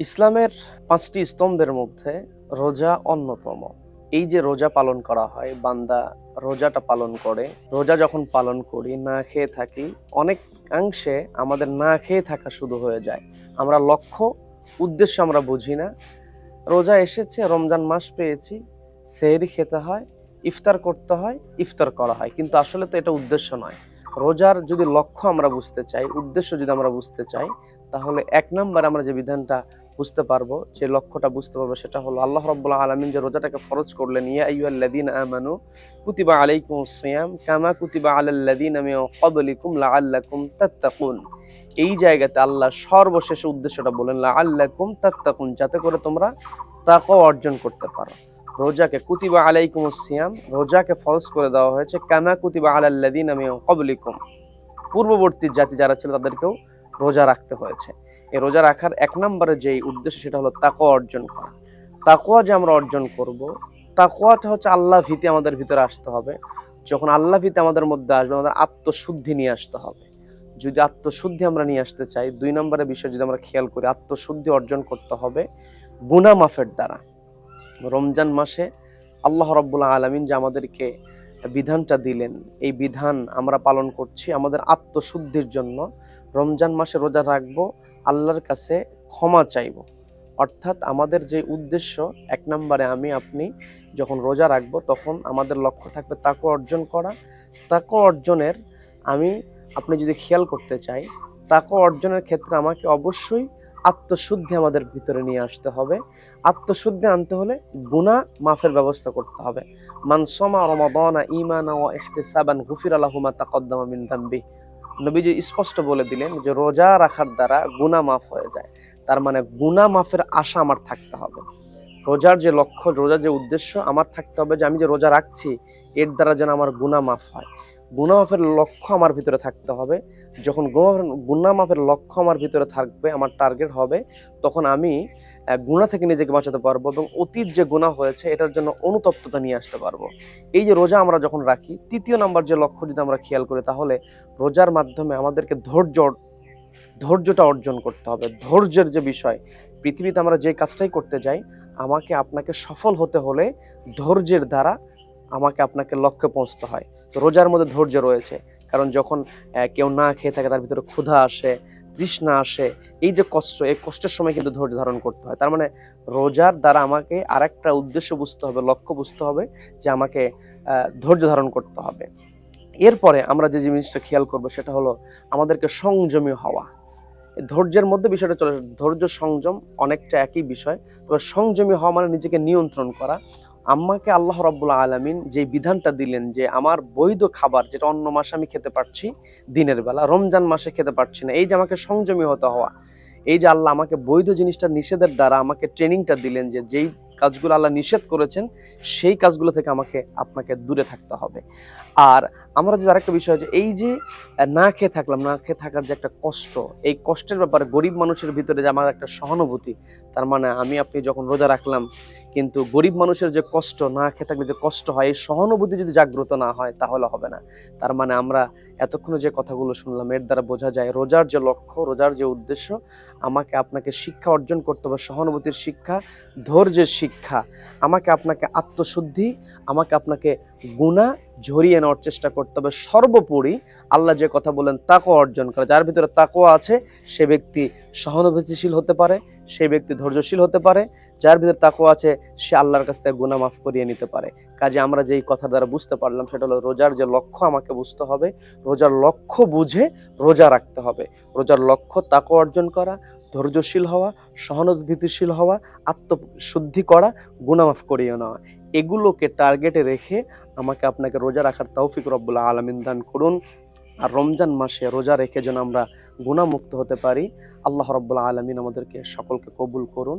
ইসলামের পাঁচটি স্তম্ভের মধ্যে রোজা অন্যতম। এই যে রোজা পালন করা হয়, বান্দা রোজাটা পালন করে। রোজা যখন পালন করি, না খেয়ে থাকি, অনেকাংশে আমাদের না খেয়ে থাকা শুরু হয়ে যায়। আমরা লক্ষ্য, উদ্দেশ্য আমরা বুঝি না। রোজা এসেছে, রমজান মাস পেয়েছি, সেহরি খেতে হয়, ইফতার করতে হয়, ইফতার করা হয়। কিন্তু আসলে তো এটা উদ্দেশ্য নয়। রোজার যদি লক্ষ্য আমরা বুঝতে চাই, উদ্দেশ্য যদি আমরা বুঝতে চাই, তাহলে এক নম্বর আমরা যে বিধানটা বুঝতে পারব, যে লক্ষ্যটা বুঝতে পারব সেটা হলো আল্লাহ রাব্বুল আলামিন যে রোজাটাকে ফরজ করলেন, ইয়া আইয়ুহাল্লাযীনা আমানু কুতিবা আলাইকুমুস সিয়াম কামা কুতিবা আলাল্লাযীনা মিন ক্বাবলিকুম লাআল্লাকুম তাত্তাকুন। এই জায়গাতে আল্লাহ সর্বশেষ উদ্দেশ্যটা বলেন লাআল্লাকুম তাত্তাকুন, যাতে করে তোমরা তাকওয়া অর্জন করতে পারো। রোজাকে কুতিবা আলাইকুম সিয়াম, রোজাকে ফরজ করে দেওয়া হয়েছে, কামা কুতিবা আলাল্লাযীনা মিন ক্বাবলিকুম। পূর্ববর্তী জাতি যারা ছিল তাদেরকেও রোজা রাখতে হয়েছে। এই রোজা রাখার এক নম্বরে যেই উদ্দেশ্য সেটা হলো তাকওয়া অর্জন করা। তাকওয়া যে আমরা অর্জন করব, তাকওয়াটা হচ্ছে আল্লাহ ভীতি আমাদের ভিতরে আসতে হবে। যখন আল্লাহ ভীতি আমাদের মধ্যে আসবে, আমাদের আত্মশুদ্ধি নিয়ে আসতে হবে। যদি আত্মশুদ্ধি আমরা নিয়ে আসতে চাই, দুই নম্বরের বিষয় যদি আমরা খেয়াল করি, আত্মশুদ্ধি অর্জন করতে হবে গুনা মাফের দ্বারা। রমজান মাসে আল্লাহ রব্বুল্লাহ আলমিন যে আমাদেরকে বিধানটা দিলেন, এই বিধান আমরা পালন করছি আমাদের আত্মশুদ্ধির জন্য। রমজান মাসে রোজা রাখব আল্লাহর কাছে ক্ষমা চাইব। অর্থাৎ আমাদের যে উদ্দেশ্য, এক নম্বরে আমি, আপনি যখন রোজা রাখব, তখন আমাদের লক্ষ্য থাকবে তাকে অর্জন করা। তাকে অর্জনের আমি, আপনি যদি খেয়াল করতে চাই তাকে অর্জনের ক্ষেত্রে আমাকে অবশ্যই আত্মশুদ্ধি আমাদের ভিতরে নিয়ে আসতে হবে। আত্মশুদ্ধি আনতে হলে গুনাহ মাফের ব্যবস্থা করতে হবে। মানসমা রমাদানা ইমানা ওয়া ইহতিসাবান গুফির লাহু মা তাকদ্দামা মিন দামবি নবীজি স্পষ্ট বলে দিলেন যে রোজা রাখার দ্বারা গুনাহ মাফ হয়ে যায়। তার মানে গুনাহ মাফের আশা আমার থাকতে হবে। রোজার যে লক্ষ্য, রোজার যে উদ্দেশ্য আমার থাকতে হবে যে আমি যে রোজা রাখছি, এর দ্বারা যেন আমার গুনাহ মাফ হয়। গুনাহ মাফের লক্ষ্য আমার ভিতরে থাকতে হবে। যখন গুনাহ মাফের লক্ষ্য আমার ভিতরে থাকবে, আমার টার্গেট হবে, তখন আমি গুনাহ থেকে নিজেকে বাঁচাতে পারব এবং অতীত যে গুণা হয়েছে, এটার জন্য অনুতপ্ততা নিয়ে আসতে পারব। এই যে রোজা আমরা যখন রাখি, তৃতীয় নাম্বার যে লক্ষ্য যদি আমরা খেয়াল করি, তাহলে রোজার মাধ্যমে আমাদেরকে ধৈর্য ধৈর্যটা অর্জন করতে হবে। ধৈর্যের যে বিষয়, পৃথিবীতে আমরা যে কাজটাই করতে যাই, আমাকে আপনাকে সফল হতে হলে ধৈর্যের দ্বারা আমাকে আপনাকে লক্ষ্যে পৌঁছতে হয়। তো রোজার মধ্যে ধৈর্য রয়েছে। কারণ যখন কেউ না খেয়ে থাকে, তার ভিতরে ক্ষুধা আসে তৃষ্ণা আসে, এই যে কষ্ট, এই কষ্টের সময় কিন্তু ধৈর্য ধারণ করতে হয়। তার মানে রোজার দ্বারা আমাকে আরেকটা উদ্দেশ্য বুঝতে হবে, লক্ষ্য বুঝতে হবে যে আমাকে ধৈর্য ধারণ করতে হবে। এরপরে আমরা যে জিনিসটা খেয়াল করব সেটা হলো আমাদেরকে সংযমী হওয়া। ধৈর্যের মধ্যে বিষয়টা চলে ধৈর্য, সংযম অনেকটা একই বিষয়। তবে সংযমী হওয়া মানে নিজেকে নিয়ন্ত্রণ করা। আমাকে আল্লাহ রব্বুল্লা আলমিন যে বিধানটা দিলেন যে আমার বৈধ খাবার যেটা অন্য মাসে আমি খেতে পারছি, দিনের বেলা, রমজান মাসে খেতে পারছি না, এই যে আমাকে সংযমী হতে হওয়া, এই যে আল্লাহ আমাকে বৈধ জিনিসটা নিষেধের দ্বারা আমাকে ট্রেনিংটা দিলেন যে যেই কাজগুলো আল্লাহ নিষেধ করেছেন, সেই কাজগুলো থেকে আমাকে, আপনাকে দূরে থাকতে হবে। আর আমরা যদি আরেকটা বিষয় যে এই যে না খেয়ে থাকলাম, না খেয়ে থাকার যে একটা কষ্ট, এই কষ্টের ব্যাপারে গরিব মানুষের ভিতরে যে আমার একটা সহানুভূতি, তার মানে আমি, আপনি যখন রোজা রাখলাম, কিন্তু গরিব মানুষের যে কষ্ট, না খেয়ে থাকলে যে কষ্ট হয়, এই সহানুভূতি যদি জাগ্রত না হয়, তাহলে হবে না। তার মানে আমরা এতক্ষণে যে কথাগুলো শুনলাম, এর দ্বারা বোঝা যায় রোজার যে লক্ষ্য, রোজার যে উদ্দেশ্য, আমাকে আপনাকে শিক্ষা অর্জন করতে হবে, সহানুভূতির শিক্ষা, ধৈর্যের শিক্ষা। আমাকে আপনাকে আত্মশুদ্ধি, আমাকে আপনাকে গুণা ঝরিয়ে নেওয়ার চেষ্টা করতে হবে। সর্বোপরি আল্লাহ যে কথা বলেন তাকও অর্জন করা। যার ভিতরে তাকও আছে, সে ব্যক্তি সহানুভূতিশীল হতে পারে, সে ব্যক্তি ধৈর্যশীল হতে পারে। যার ভিতরে তাকও আছে, সে আল্লাহর কাছ থেকে গুণা মাফ করিয়ে নিতে পারে। কাজে আমরা যেই কথা দ্বারা বুঝতে পারলাম, সেটা হলো রোজার যে লক্ষ্য আমাকে বুঝতে হবে, রোজার লক্ষ্য বুঝে রোজা রাখতে হবে। রোজার লক্ষ্য তাকও অর্জন করা, ধৈর্যশীল হওয়া, সহানুভূতিশীল হওয়া, আত্মশুদ্ধি করা গুণামাফ করিয়ে নেওয়া। এগুলোকে টার্গেটে রেখে আমাকে আপনাকে রোজা রাখার তৌফিক রব্বুল্লা আলমিন দান করুন। আর রমজান মাসে রোজা রেখে যেন আমরা গুণামুক্ত হতে পারি, আল্লাহ রব্বুল্লা আলমিন আমাদেরকে সকলকে কবুল করুন।